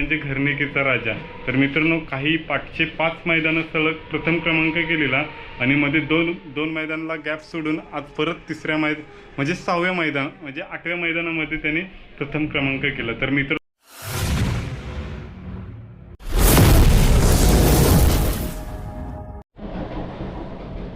म्हणजे घरणिकेचा राजा. तर मित्रांनो काही पाचशे पाच मैदानं सलग प्रथम क्रमांक केलेला आणि मध्ये दोन दोन मैदानाला गॅप सोडून आज परत तिसऱ्या मैदान म्हणजे सहाव्या मैदान म्हणजे आठव्या मैदानामध्ये त्याने प्रथम क्रमांक केला. तर मित्र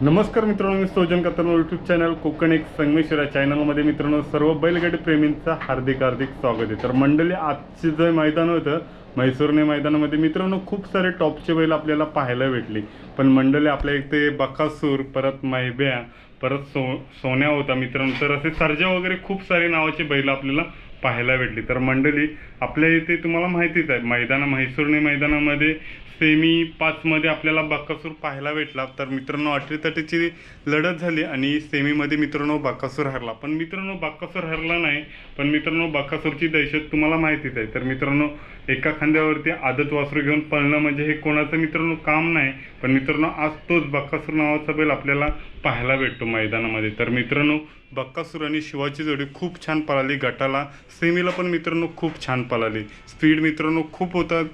नमस्कार मित्रांनो मी सोजन कत्तर यूट्यूब चॅनल कोकण एक संगमेश्वर या चॅनलमध्ये मित्रांनो सर्व बैलगाडी प्रेमींचं हार्दिक हार्दिक स्वागत आहे. तर मंडळी आजचे जे मैदान होतं म्हैसूरने मैदानामध्ये मित्रांनो खूप सारे टॉपचे बैल आपल्याला पाहायला भेटले. पण मंडळी आपल्या इथे बकासूर परत मैब्या परत सो सोन्या होता मित्रांनो. तर असे सर्जा वगैरे खूप सारे नावाचे बैल आपल्याला पाहायला भेटली. तर मंडळी आपल्या इथे तुम्हाला माहितीच आहे मैदाना म्हैसूरने मैदानामध्ये सेमी पाचमध्ये आपल्याला बाकासूर पाहायला भेटला तर मित्रांनो अठरी तटीची लढत झाली आणि सेमीमध्ये मित्रांनो बाकासूर हरला. पण मित्रांनो बाकासूर हरला नाही पण मित्रांनो बाकासूरची दहशत तुम्हाला माहितीच आहे. तर मित्रांनो एका खांद्यावरती आदत वासरू घेऊन पळणं म्हणजे हे कोणाचं मित्रांनो काम नाही पण मित्रांनो आज तोच बक्कासूर नावाचा बैल आपल्याला पाहायला भेटतो मैदानामध्ये. तर मित्रांनो बक्कासूर आणि शिवाची जोडी खूप छान पळाली गटाला सेमीला पण मित्रांनो खूप छान पळाली. स्पीड मित्रांनो खूप होतात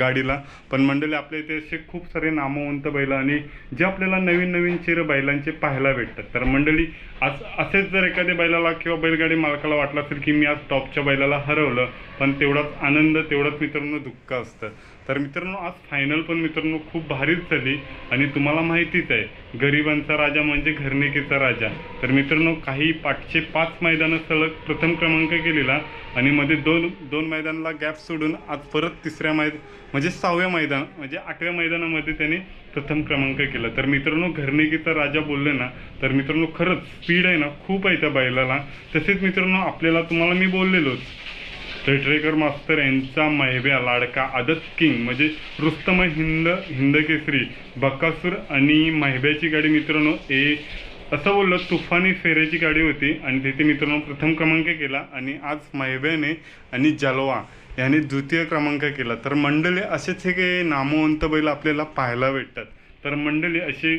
गाडीला. पण मंडळी आपल्या इथे असे खूप सारे नामवंत बैल आणि जे आपल्याला नवीन नवीन चेहरे बैलांचे पाहायला भेटतात. तर मंडळी आज असेच जर एखाद्या बैलाला किंवा बैलगाडी मालकाला वाटलं असेल की मी आज टॉपच्या बैलाला हरवलं पण तेवढाच आनंद तेवढंच मित्रांनो दुःख असतं. तर मित्रांनो आज फायनल पण मित्रांनो खूप भारीच झाली आणि तुम्हाला माहितीच आहे गरिबांचा राजा म्हणजे घरनिकेचा राजा. तर मित्रांनो काही पाचशे पाच मैदानं सलग प्रथम क्रमांक केलेला आणि मध्ये दोन दोन मैदानाला गॅप सोडून आज परत तिसऱ्या मैद म्हणजे सहाव्या मैदान म्हणजे आठव्या मैदानामध्ये त्याने प्रथम क्रमांक केला. तर मित्रांनो घरनिकेचा राजा बोलले ना तर मित्रांनो खरंच स्पीड आहे ना खूप आहे त्या बैलाला. तसेच मित्रांनो आपल्याला तुम्हाला मी बोललेलोच. रेटरेकर मास्तर यांचा मैब्या लाडका आदत किंग म्हणजे रुस्तम हिंद हिंद केसरी बकासूर आणि मैब्याची गाडी मित्रांनो ए असं बोललं तुफानी फेऱ्याची गाडी होती आणि तिथे मित्रांनो प्रथम क्रमांक केला आणि आज मैब्याने आणि जलवा याने द्वितीय क्रमांक केला. तर मंडळी असेच हे काही नामवंत बैल आपल्याला पाहायला भेटतात. तर मंडळी असे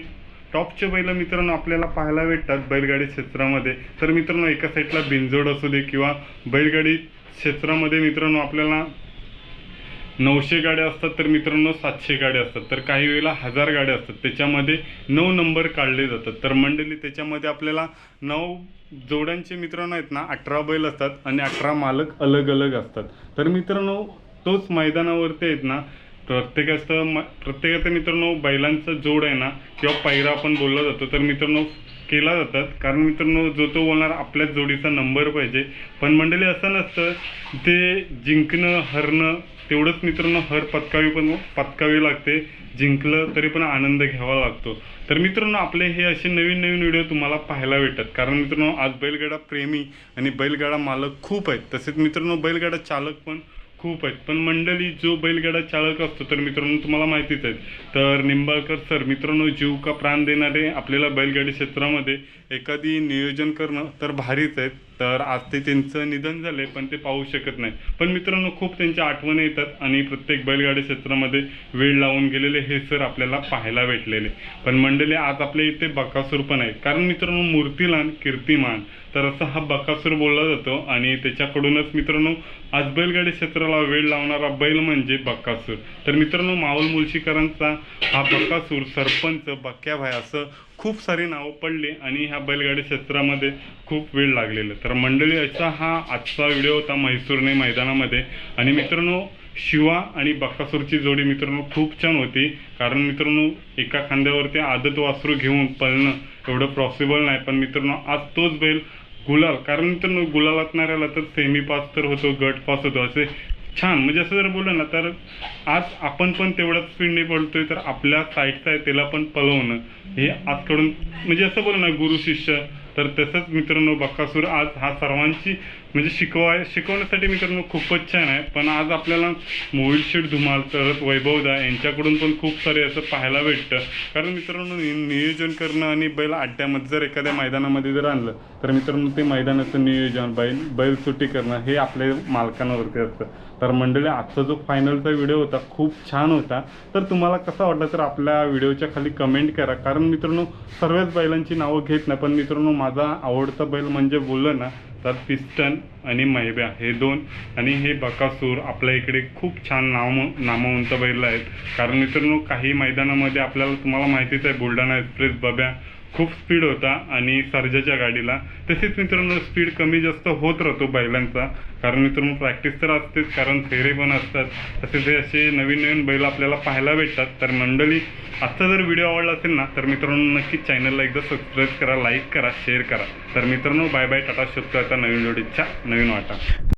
टॉपचे बैल मित्रांनो आपल्याला पाहायला भेटतात बैलगाडी क्षेत्रामध्ये. तर मित्रांनो एका साईडला बिनजोड असू दे किंवा बैलगाडी क्षेत्रामध्ये मित्रांनो आपल्याला नऊशे गाड्या असतात तर मित्रांनो सातशे गाड्या असतात. तर काही वेळेला हजार गाड्या असतात. त्याच्यामध्ये नऊ नंबर काढले जातात. तर मंडळी त्याच्यामध्ये आपल्याला नऊ जोड्यांचे मित्रांनो आहेत ना अठरा बैल असतात आणि अठरा मालक अलग अलग असतात. तर मित्रांनो तोच मैदानावरती आहेत ना प्रत्येकाचं म प्रत्येकाचं मित्रांनो बैलांचा जोड आहे ना किंवा पायरा आपण बोलला जातो. तर मित्रांनो केला जातात. कारण मित्रांनो जो तो बोलणार आपल्याच जोडीचा नंबर पाहिजे. पण मंडळी असं नसतं. ते जिंकणं हरणं तेवढंच मित्रांनो हर पत्कावी पण पत्कावी लागते. जिंकलं तरी पण आनंद घ्यावा लागतो. तर मित्रांनो आपले हे असे नवीन नवीन व्हिडिओ तुम्हाला पाहायला भेटतात. कारण मित्रांनो आज बैलगाडा प्रेमी आणि बैलगाडा मालक खूप आहेत. तसेच मित्रांनो बैलगाडा चालक पण खूप आहेत. पण मंडळी जो बैलगाडा चालक असतो तर मित्रांनो तुम्हाला माहितीच आहे तर निंबाळकर सर मित्रांनो जीव का प्राण देणारे आपल्याला बैलगाडी क्षेत्रामध्ये एखादी नियोजन करणं तर भारीच आहेत. तर आज ते त्यांचं निधन झालं आहे पण ते पाहू शकत नाही. पण मित्रांनो खूप त्यांच्या आठवणी येतात आणि प्रत्येक बैलगाडी क्षेत्रामध्ये वेळ लावून गेलेले हे सर आपल्याला पाहायला भेटलेले. पण मंडळी आज आपल्या इथे बकासूर पण आहेत. कारण मित्रांनो मूर्तीलान कीर्तिमान. तर असा हा बकासूर बोलला जातो आणि त्याच्याकडूनच मित्रांनो आज बैलगाडी क्षेत्राला वेळ लावणारा बैल म्हणजे बक्कासूर तर मित्रांनो माऊल मुलशीकरांचा हा बक्कासूर सरपंच बक्क्याभाई असं खूप सारी नावं पडली आणि ह्या बैलगाडी क्षेत्रामध्ये खूप वेळ लागलेलं. तर मंडळी असा हा आजचा व्हिडिओ होता म्हैसूरने मैदानामध्ये. आणि मित्रांनो शिवा आणि बकासूरची जोडी मित्रांनो खूप छान होती. कारण मित्रांनो एका खांद्यावरती आदत वासरू घेऊन पळणं एवढं पॉसिबल नाही. पण मित्रांनो आज तोच बैल गुलाल. कारण मित्रांनो गुलालात नाही राहिला तर सेमी पास तर होतो गट पास होतो. असे छान. म्हणजे असं जर बोललं ना तर आज आपण पण तेवढ्याच स्पीडने पळतोय तर आपल्या साईडचं आहे त्याला पण पळवणं हे आजकडून म्हणजे असं बोल ना गुरु शिष्य. तर तसंच मित्रांनो बक्कासूर आज हा सर्वांची म्हणजे शिकवाय शिकवण्यासाठी मित्रांनो खूपच छान आहे. पण आज आपल्याला मोहित शेठ धुमाल तरच वैभवदा यांच्याकडून पण खूप सारे असं पाहायला भेटतं. कारण मित्रांनो नियोजन करणं आणि बैल अड्ड्यामध्ये जर एखाद्या मैदानामध्ये जर आणलं तर मित्रांनो ते मैदानाचं नियोजन बैल बैल सुट्टी करणं हे आपल्या मालकांवरती असतं. तर मंडळी आजचा जो फायनलचा व्हिडिओ होता खूप छान होता. तर तुम्हाला कसा वाटला तर आपल्या व्हिडिओच्या खाली कमेंट करा. कारण मित्रांनो सर्वच बैलांची नावं घेत नाही पण मित्रांनो माझा आवडता बैल म्हणजे बोललं ना तर पिस्टन आणि मैब्या. हे दोन. आणि हे बकासूर आपल्या इकडे खूप छान नाम नामवंत बैल आहेत. कारण मित्रांनो काही मैदानामध्ये आपल्याला तुम्हाला माहितीच आहे बुलढाणा एक्सप्रेस बब्या. खूप स्पीड होता आणि सर्जाच्या गाडीला. तसेच मित्रांनो स्पीड कमी जास्त होत राहतो बैलांचा. कारण मित्रांनो प्रॅक्टिस तर असतेच कारण फेरे पण असतात. तसेच हे असे नवीन नवीन बैल आपल्याला पाहायला भेटतात. तर मंडळी आजचा जर व्हिडिओ आवडला असेल ना तर मित्रांनो नक्कीच चॅनलला एकदा सबस्क्राईब करा लाईक करा शेअर करा. तर मित्रांनो बाय बाय टाटा शोधतो आता नवीन जोडीच्या नवीन वाटा.